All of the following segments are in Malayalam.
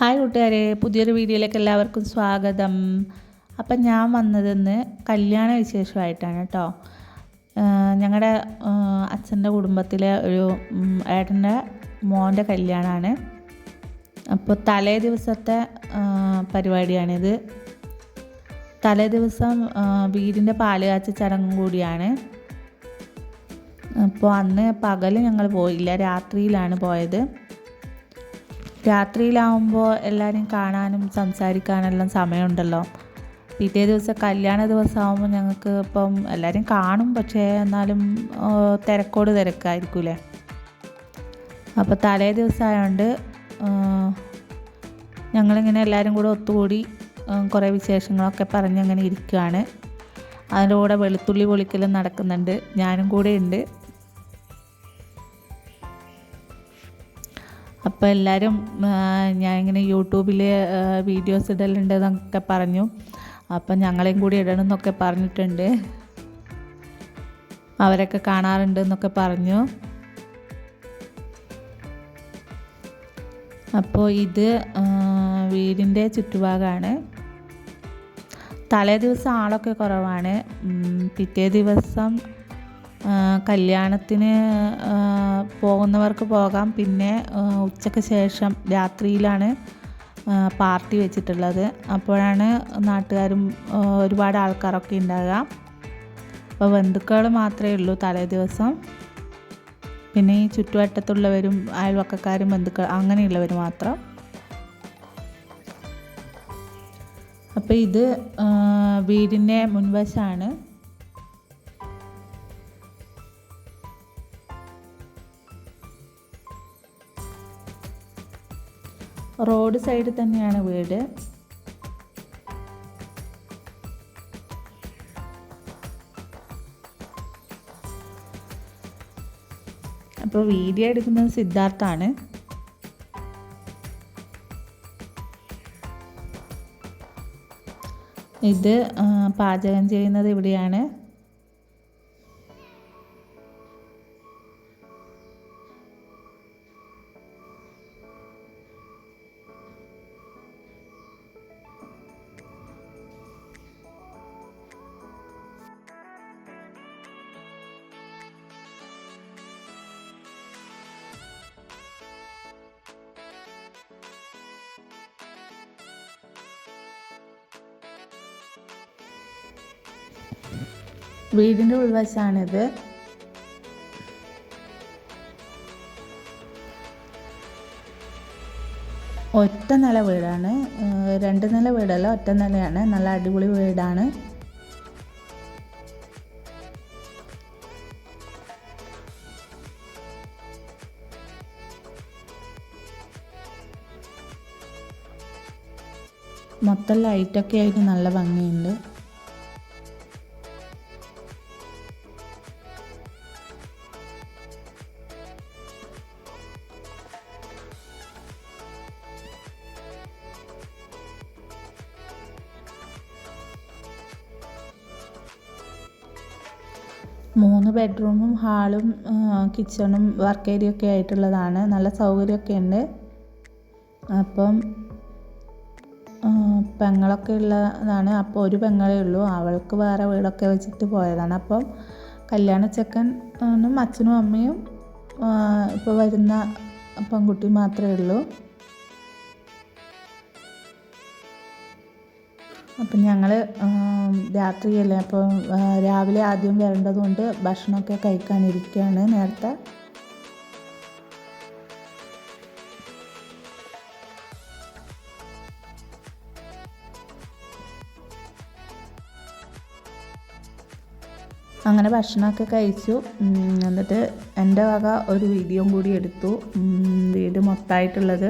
ഹായ് കൂട്ടുകാരെ പുതിയൊരു വീഡിയോയിലേക്ക് എല്ലാവർക്കും സ്വാഗതം. അപ്പം ഞാൻ വന്നതെന്ന് കല്യാണ വിശേഷമായിട്ടാണ് കേട്ടോ. ഞങ്ങളുടെ അച്ഛന്റെ കുടുംബത്തിലെ ഒരു ഏട്ടന്റെ മോന്റെ കല്യാണമാണ് അപ്പോൾ തലേ ദിവസത്തെ പരിപാടിയാണിത്. തലേ ദിവസം വീടിന്റെ പാൽ കാച്ച ചടങ്ങും കൂടിയാണ്. അപ്പോൾ അന്ന് പകൽ ഞങ്ങൾ പോയില്ല രാത്രിയിലാണ് പോയത്. രാത്രിയിലാവുമ്പോൾ എല്ലാവരെയും കാണാനും സംസാരിക്കാനെല്ലാം സമയമുണ്ടല്ലോ. പിറ്റേ ദിവസം കല്യാണ ദിവസമാകുമ്പോൾ ഞങ്ങൾക്ക് ഇപ്പം എല്ലാവരെയും കാണും പക്ഷേ എന്നാലും തിരക്കോട് തിരക്കായിരിക്കൂലേ? അപ്പോൾ തലേ ദിവസമായതുകൊണ്ട് ഞങ്ങളിങ്ങനെ എല്ലാവരും കൂടെ ഒത്തുകൂടി കുറേ വിശേഷങ്ങളൊക്കെ പറഞ്ഞ് അങ്ങനെ ഇരിക്കുകയാണ് അതിന്റെ കൂടെ വെളുത്തുള്ളി പൊളിക്കലും നടക്കുന്നുണ്ട്. ഞാനും കൂടെ ഉണ്ട് അപ്പോൾ എല്ലാവരും ഞാൻ ഇങ്ങനെ യൂട്യൂബിൽ വീഡിയോസ് ഇടലുണ്ട് എന്നൊക്കെ പറഞ്ഞു. അപ്പം ഞങ്ങളെയും കൂടി ഇടണം എന്നൊക്കെ പറഞ്ഞിട്ടുണ്ട്. അവരൊക്കെ കാണാറുണ്ട് എന്നൊക്കെ പറഞ്ഞു. അപ്പോൾ ഇത് വീടിന്റെ ചുറ്റുഭാഗമാണ് തലേ ദിവസം ആളൊക്കെ കുറവാണ്. പിറ്റേ ദിവസം കല്യാണത്തിന് പോകുന്നവർക്ക് പോകാം. പിന്നെ ഉച്ചയ്ക്ക് ശേഷം രാത്രിയിലാണ് പാർട്ടി വെച്ചിട്ടുള്ളത്. അപ്പോഴാണ് നാട്ടുകാരും ഒരുപാട് ആൾക്കാരൊക്കെ ഉണ്ടാകുക അപ്പോൾ ബന്ധുക്കൾ മാത്രമേ ഉള്ളൂ തലേ ദിവസം. പിന്നെ ഈ ചുറ്റുവട്ടത്തുള്ളവരും അയൽവക്കക്കാരും ബന്ധുക്കൾ അങ്ങനെയുള്ളവർ മാത്രം. അപ്പോൾ ഇത് വീടിന്റെ മുൻവശമാണ് റോഡ് സൈഡിൽ തന്നെയാണ് വീട്. അപ്പോൾ വീഡിയോ എടുക്കുന്നത് സിദ്ധാർത്ഥാണ് ഇത് പാചകം ചെയ്യുന്നത് ഇവിടെയാണ്. വീടിന്റെ ഉൾവശമാണിത് ഒറ്റ നില വീടാണ്. രണ്ട് നില വീടല്ല ഒറ്റ നിലയാണ്. നല്ല അടിപൊളി വീടാണ്. മൊത്തം ലൈറ്റൊക്കെ ആയിട്ട് നല്ല ഭംഗിയുണ്ട്. ബെഡ്റൂമും ഹാളും കിച്ചണും വർക്ക് ഏരിയ ഒക്കെ ആയിട്ടുള്ളതാണ്. നല്ല സൗകര്യമൊക്കെ ഉണ്ട്. അപ്പം പെങ്ങളൊക്കെ ഉള്ളതാണ്. അപ്പോൾ ഒരു പെങ്ങളേ ഉള്ളൂ. അവൾക്ക് വേറെ വീടൊക്കെ വെച്ചിട്ട് പോയതാണ്. അപ്പം കല്യാണ ചെക്കനും അച്ഛനും അമ്മയും ഇപ്പോൾ വരുന്ന പെൺകുട്ടി മാത്രമേ ഉള്ളൂ. അപ്പം ഞങ്ങൾ രാത്രിയല്ലേ അപ്പോൾ രാവിലെ ആദ്യം വരേണ്ടതുകൊണ്ട് ഭക്ഷണമൊക്കെ കഴിക്കാനിരിക്കുകയാണ് നേരത്തെ. അങ്ങനെ ഭക്ഷണമൊക്കെ കഴിച്ചു. എന്നിട്ട് എന്റെ വക ഒരു വീഡിയോ കൂടി എടുത്തു. വീട് മൊത്തമായിട്ടുള്ളത്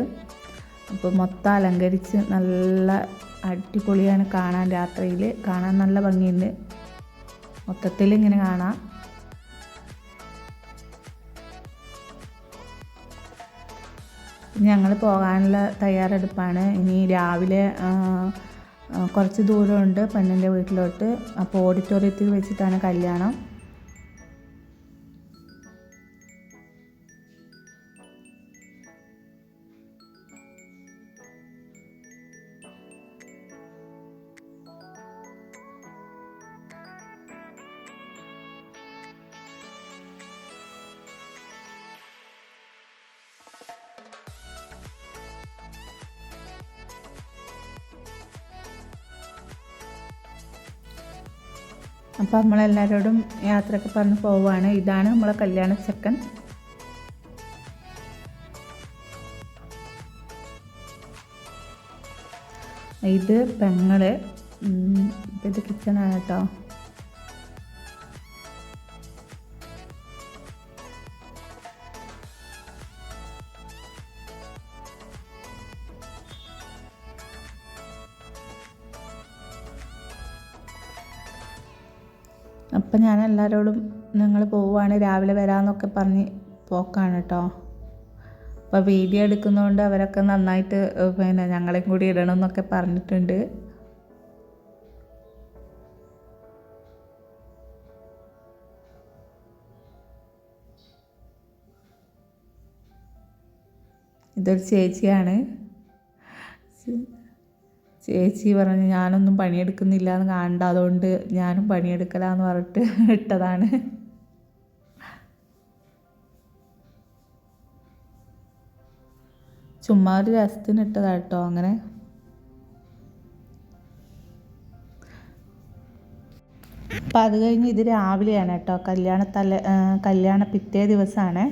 അപ്പോൾ മൊത്തം അലങ്കരിച്ച് നല്ല അടിപൊളിയാണ് കാണാൻ രാത്രിയിൽ കാണാൻ നല്ല ഭംഗിയുണ്ട്. മൊത്തത്തിൽ ഇങ്ങനെ കാണാം. ഞങ്ങൾ പോകാനുള്ള തയ്യാറെടുപ്പാണ്. ഇനി രാവിലെ കുറച്ച് ദൂരമുണ്ട് പെണ്ണിന്റെ വീട്ടിലോട്ട്. അപ്പോൾ ഓഡിറ്റോറിയത്തിൽ വെച്ചിട്ടാണ് കല്യാണം. അപ്പോൾ നമ്മളെല്ലാവരോടും യാത്രയൊക്കെ പറഞ്ഞ് പോവുകയാണ് ഇതാണ് നമ്മളെ കല്യാണ ചെക്കൻ. ഇത് പെങ്ങൾ. ഇത് കിച്ചണാണ് കേട്ടോ. അപ്പം ഞാൻ എല്ലാവരോടും നിങ്ങൾ പോവുകയാണ് രാവിലെ വരാമെന്നൊക്കെ പറഞ്ഞ് പോക്കാണ് കേട്ടോ അപ്പോൾ വീഡിയോ എടുക്കുന്നതുകൊണ്ട് അവരൊക്കെ നന്നായിട്ട് പിന്നെ ഞങ്ങളെയും കൂടി ഇടണം എന്നൊക്കെ പറഞ്ഞിട്ടുണ്ട്. ഇതൊരു ചേച്ചിയാണ്. ചേച്ചി പറഞ്ഞു ഞാനൊന്നും പണിയെടുക്കുന്നില്ല എന്ന് കാണണ്ട അതുകൊണ്ട് ഞാനും പണിയെടുക്കലാന്ന് പറഞ്ഞിട്ട് ഇട്ടതാണ്. ചുമ്മാ ഒരു രസത്തിന് ഇട്ടതാ കേട്ടോ അങ്ങനെ. അപ്പം അത് കഴിഞ്ഞ് ഇത് രാവിലെയാണ് കേട്ടോ. കല്യാണ തല കല്യാണ പിറ്റേ ദിവസമാണ്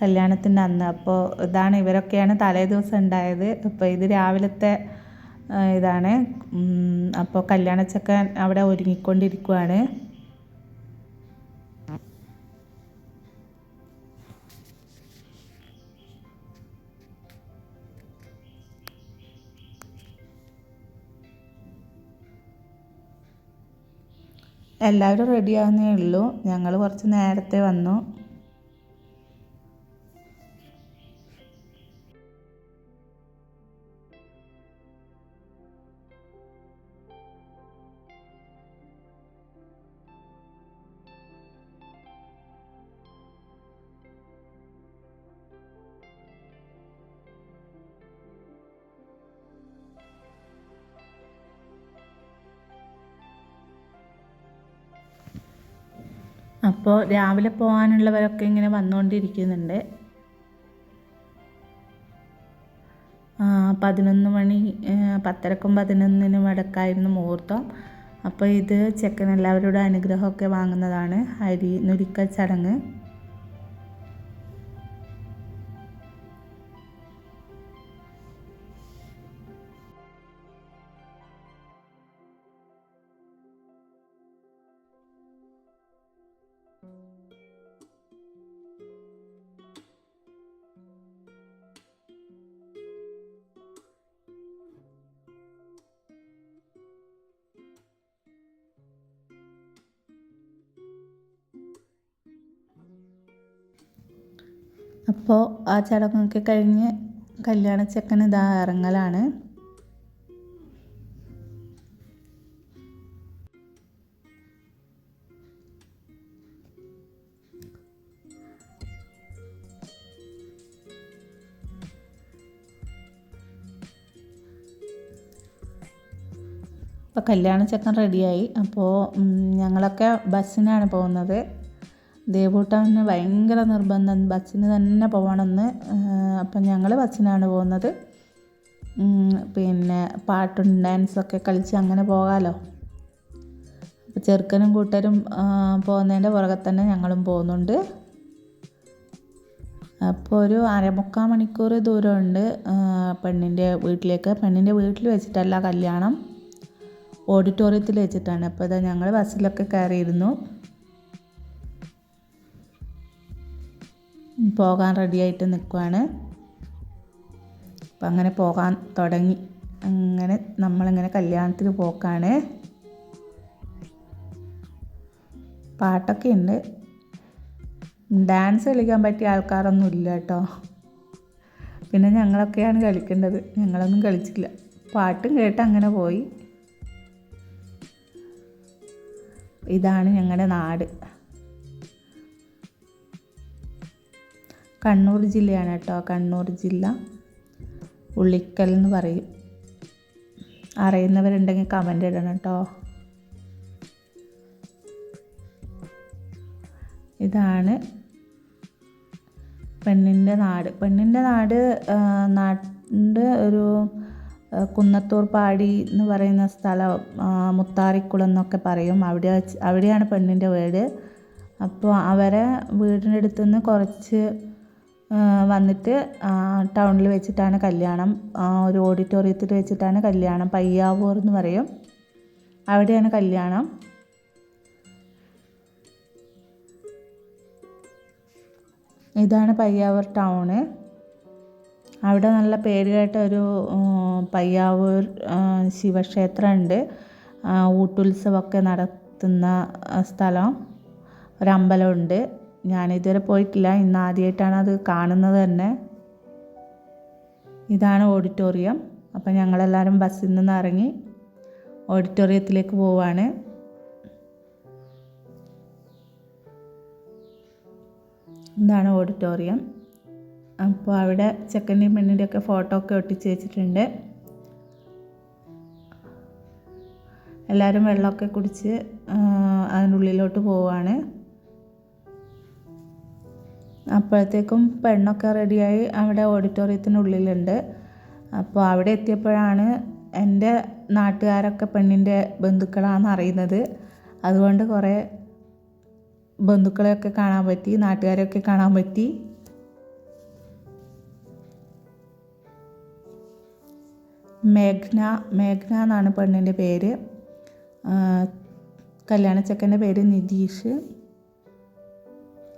കല്യാണത്തിന്റെ അന്ന്. അപ്പോൾ ഇതാണ് ഇവരൊക്കെയാണ് തലേ ദിവസം ഉണ്ടായത്. അപ്പോൾ ഇത് രാവിലത്തെ ഇതാണ്. അപ്പോൾ കല്യാണച്ചക്കൻ അവിടെ ഒരുങ്ങിക്കൊണ്ടിരിക്കുവാണ്. എല്ലാവരും റെഡിയാവുന്നേ ഉള്ളൂ. ഞങ്ങൾ കുറച്ച് നേരത്തെ വന്നു. അപ്പോൾ രാവിലെ പോകാനുള്ളവരൊക്കെ ഇങ്ങനെ വന്നുകൊണ്ടിരിക്കുന്നുണ്ട്. പതിനൊന്ന് മണി പത്തരക്കും പതിനൊന്നിനും ഇടക്കായിരുന്നു മുഹൂർത്തം. അപ്പോൾ ഇത് ചെക്കൻ എല്ലാവരുടെ അനുഗ്രഹമൊക്കെ വാങ്ങുന്നതാണ് അരി നുരിക്കൽ ചടങ്ങ്. അപ്പോൾ ആ ചടങ്ങൊക്കെ കഴിഞ്ഞ് കല്യാണ ചെക്കൻ ഇതാ ഇറങ്ങലാണ്. അപ്പോൾ കല്യാണ ചെക്കൻ റെഡിയായി അപ്പോൾ ഞങ്ങളൊക്കെ ബസ്സിനാണ് പോകുന്നത്. ദേവൂട്ടന് ഭയങ്കര നിർബന്ധം. ബസ്സിന് തന്നെ പോകണമെന്ന് അപ്പം ഞങ്ങൾ ബസ്സിനാണ് പോകുന്നത്. പിന്നെ പാട്ടും ഡാൻസൊക്കെ കളിച്ച് അങ്ങനെ പോകാമല്ലോ അപ്പോൾ ചെറുക്കനും കൂട്ടരും പോകുന്നതിന്റെ പുറകെ തന്നെ ഞങ്ങളും പോകുന്നുണ്ട്. അപ്പോൾ ഒരു അരമുക്കാൽ മണിക്കൂർ ദൂരമുണ്ട്. പെണ്ണിന്റെ വീട്ടിലേക്ക്. പെണ്ണിന്റെ വീട്ടിൽ വെച്ചിട്ടല്ല കല്യാണം. ഓഡിറ്റോറിയത്തിൽ വെച്ചിട്ടാണ്. അപ്പോൾ ഇതാ ഞങ്ങൾ ബസ്സിലൊക്കെ കയറിയിരുന്നു. പോകാൻ റെഡിയായിട്ട് നിൽക്കുവാണ്. അപ്പം അങ്ങനെ പോകാൻ തുടങ്ങി. അങ്ങനെ നമ്മളിങ്ങനെ കല്യാണത്തിന് പോക്കാണ്. പാട്ടൊക്കെ ഉണ്ട്. ഡാൻസ് കളിക്കാൻ പറ്റിയ ആൾക്കാരൊന്നും ഇല്ല കേട്ടോ. പിന്നെ ഞങ്ങളൊക്കെയാണ് കളിക്കേണ്ടത്. ഞങ്ങളൊന്നും കളിച്ചില്ല. പാട്ടും കേട്ട് അങ്ങനെ പോയി. ഇതാണ് ഞങ്ങളുടെ നാട്. കണ്ണൂർ ജില്ലയാണ് കേട്ടോ. കണ്ണൂർ ജില്ല. ഉള്ളിക്കൽ എന്ന് പറയും. അറിയുന്നവരുണ്ടെങ്കിൽ കമന്റ് ഇടണം കേട്ടോ. ഇതാണ് പെണ്ണിന്റെ നാട്. പെണ്ണിന്റെ നാട് നാടിന്റെ ഒരു കുന്നത്തൂർ പാടി എന്ന് പറയുന്ന സ്ഥലം മുത്താറിക്കുളം എന്നൊക്കെ പറയും. അവിടെ വെച്ച് അവിടെയാണ് പെണ്ണിന്റെ വീട്. അപ്പോൾ അവരെ വീടിന്റെ അടുത്തുനിന്ന് കുറച്ച് വന്നിട്ട് ടൗണിൽ വെച്ചിട്ടാണ് കല്യാണം. ഒരു ഓഡിറ്റോറിയത്തിൽ വെച്ചിട്ടാണ് കല്യാണം. പയ്യാവൂർ എന്ന് പറയും. അവിടെയാണ് കല്യാണം. ഇതാണ് പയ്യാവൂർ ടൗണ്. അവിടെ നല്ല പേര് കേട്ട ഒരു പയ്യാവൂർ ശിവക്ഷേത്രമുണ്ട്. ഊട്ടുത്സവമൊക്കെ നടത്തുന്ന സ്ഥലം. ഒരമ്പലമുണ്ട് ഞാനിതുവരെ പോയിട്ടില്ല. ഇന്ന് ആദ്യമായിട്ടാണ് അത് കാണുന്നത് തന്നെ. ഇതാണ് ഓഡിറ്റോറിയം. അപ്പം ഞങ്ങളെല്ലാവരും ബസ്സിൽ നിന്ന് ഇറങ്ങി ഓഡിറ്റോറിയത്തിലേക്ക് പോവാണ്. ഇതാണ് ഓഡിറ്റോറിയം. അപ്പോൾ അവിടെ ചെക്കന്റെയും പെണ്ണിന്റെ ഒക്കെ ഫോട്ടോ ഒക്കെ ഒട്ടിച്ച് വെച്ചിട്ടുണ്ട്. എല്ലാവരും വെള്ളമൊക്കെ കുടിച്ച് അതിനുള്ളിലോട്ട് പോവാണ്. അപ്പോഴത്തേക്കും പെണ്ണൊക്കെ റെഡിയായി അവിടെ ഓഡിറ്റോറിയത്തിനുള്ളിലുണ്ട്. അപ്പോൾ അവിടെ എത്തിയപ്പോഴാണ് എന്റെ നാട്ടുകാരൊക്കെ പെണ്ണിന്റെ ബന്ധുക്കളാണെന്ന് അറിയുന്നത്. അതുകൊണ്ട് കുറേ ബന്ധുക്കളെയൊക്കെ കാണാൻ പറ്റി നാട്ടുകാരെയൊക്കെ കാണാൻ പറ്റി. മേഘ്ന മേഘ്ന എന്നാണ് പെണ്ണിന്റെ പേര്. കല്യാണച്ചക്കന്റെ പേര് നിതീഷ്.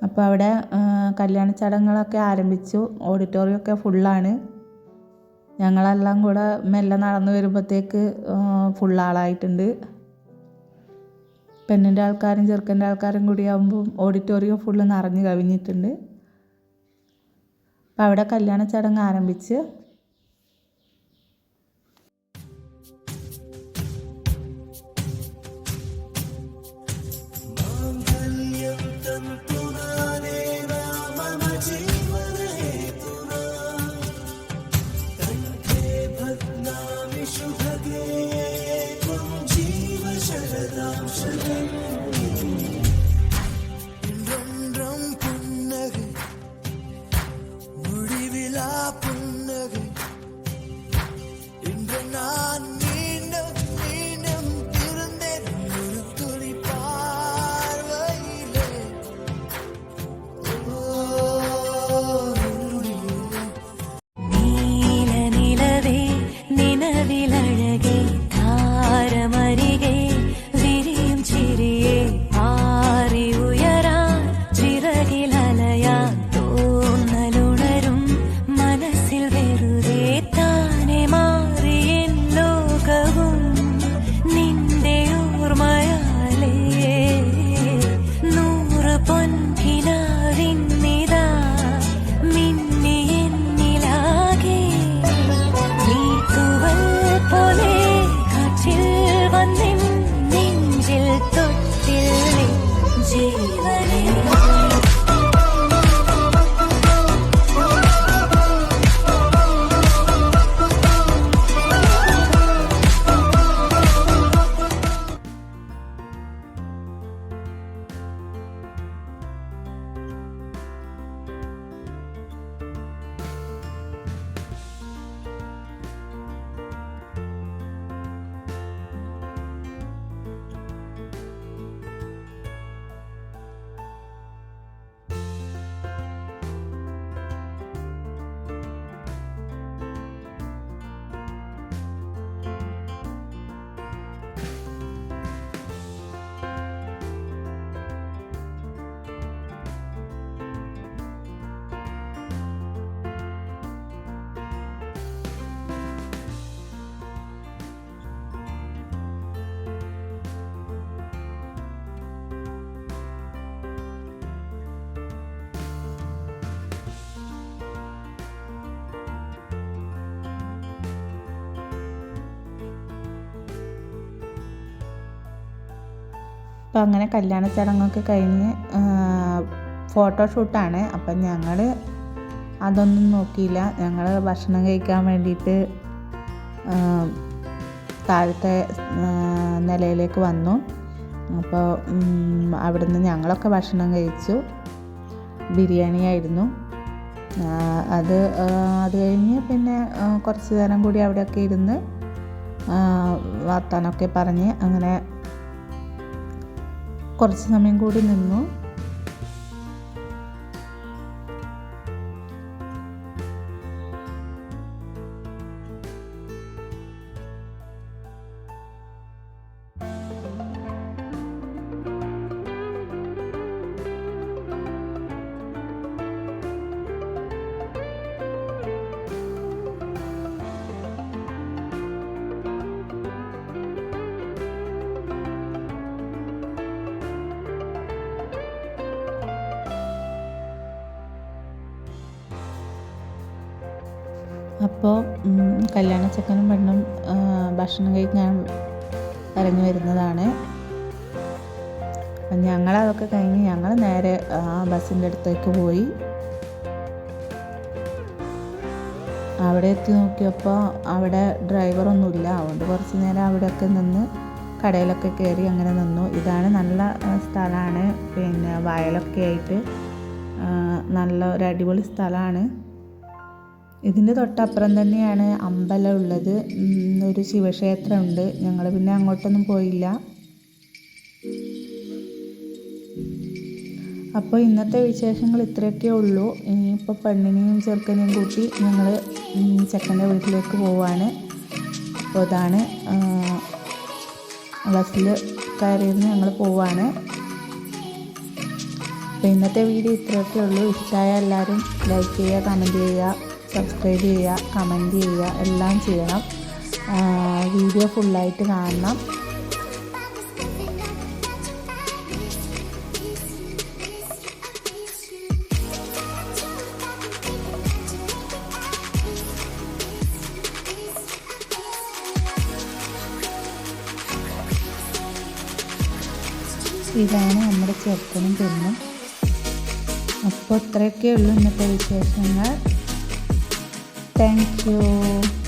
അപ്പോൾ അവിടെ കല്യാണ ചടങ്ങുകളൊക്കെ ആരംഭിച്ചു. ഓഡിറ്റോറിയം ഒക്കെ ഫുള്ളാണ് ഞങ്ങളെല്ലാം കൂടെ മെല്ലെ നടന്നു വരുമ്പോഴത്തേക്ക് ഫുൾ ആളായിട്ടുണ്ട്. പെണ്ണിന്റെ ആൾക്കാരും ചെറുക്കന്റെ ആൾക്കാരും കൂടി ആകുമ്പോൾ ഓഡിറ്റോറിയം ഫുള്ള് നിറഞ്ഞു കവിഞ്ഞിട്ടുണ്ട്. അപ്പോൾ അവിടെ കല്യാണ ചടങ്ങ് ആരംഭിച്ച് അപ്പം അങ്ങനെ കല്യാണ ചടങ്ങൊക്കെ കഴിഞ്ഞ് ഫോട്ടോഷൂട്ടാണ് അപ്പം ഞങ്ങൾ അതൊന്നും നോക്കിയില്ല. ഞങ്ങൾ ഭക്ഷണം കഴിക്കാൻ വേണ്ടിയിട്ട് താഴത്തെ നിലയിലേക്ക് വന്നു. അപ്പോൾ അവിടുന്ന് ഞങ്ങളൊക്കെ ഭക്ഷണം കഴിച്ചു. ബിരിയാണി ആയിരുന്നു. അത് അത് കഴിഞ്ഞ് പിന്നെ കുറച്ച് നേരം കൂടി അവിടെയൊക്കെ ഇരുന്ന് വർത്താനമൊക്കെ പറഞ്ഞ് അങ്ങനെ കുറച്ച് സമയം കൂടി നിന്നു. അപ്പോൾ കല്യാണ ചെക്കനും പെണ്ണും ഭക്ഷണം കഴിക്കാൻ ഇറങ്ങി വരുന്നതാണ്. ഞങ്ങളതൊക്കെ കഴിഞ്ഞ് ഞങ്ങൾ നേരെ ആ ബസ്സിന്റെ അടുത്തേക്ക് പോയി. അവിടെ എത്തി നോക്കിയപ്പോൾ അവിടെ ഡ്രൈവറൊന്നുമില്ല അതുകൊണ്ട് കുറച്ച് നേരം അവിടെയൊക്കെ നിന്ന് കടയിലൊക്കെ കയറി അങ്ങനെ നിന്നു. ഇതാണ് നല്ല സ്ഥലമാണ് പിന്നെ വയലൊക്കെ ആയിട്ട് നല്ല ഒരു അടിപൊളി സ്ഥലമാണ് ഇതിന്റെ തൊട്ടപ്പുറം തന്നെയാണ് അമ്പലം ഉള്ളത്. ഒരു ശിവക്ഷേത്രം ഉണ്ട് ഞങ്ങൾ പിന്നെ അങ്ങോട്ടൊന്നും പോയില്ല. അപ്പോൾ ഇന്നത്തെ വിശേഷങ്ങൾ ഇത്രയൊക്കെ ഉള്ളൂ. ഇനിയിപ്പോൾ പെണ്ണിനെയും ചെറുക്കനെയും കൂട്ടി ഞങ്ങൾ ചെക്കന്റെ വീട്ടിലേക്ക് പോവാണ്. അപ്പോൾ അതാണ് ബസ്സിൽ കയറിയിരുന്ന് ഞങ്ങൾ പോവാണ്. അപ്പോൾ ഇന്നത്തെ വീഡിയോ ഇത്രയൊക്കെ ഉള്ളൂ. ഇഷ്ടമായ എല്ലാവരും ലൈക്ക് ചെയ്യുക കമന്റ് ചെയ്യുക. സബ്സ്ക്രൈബ് ചെയ്യുക കമന്റ് ചെയ്യുക എല്ലാം ചെയ്യണം. വീഡിയോ ഫുള്ളായിട്ട് കാണണം. ഇതാണ് നമ്മുടെ ചെറുക്കനും പെണ്ണും. അപ്പോൾ ഇത്രയൊക്കെ ഉള്ളൂ ഇന്നത്തെ വിശേഷങ്ങൾ. Thank you.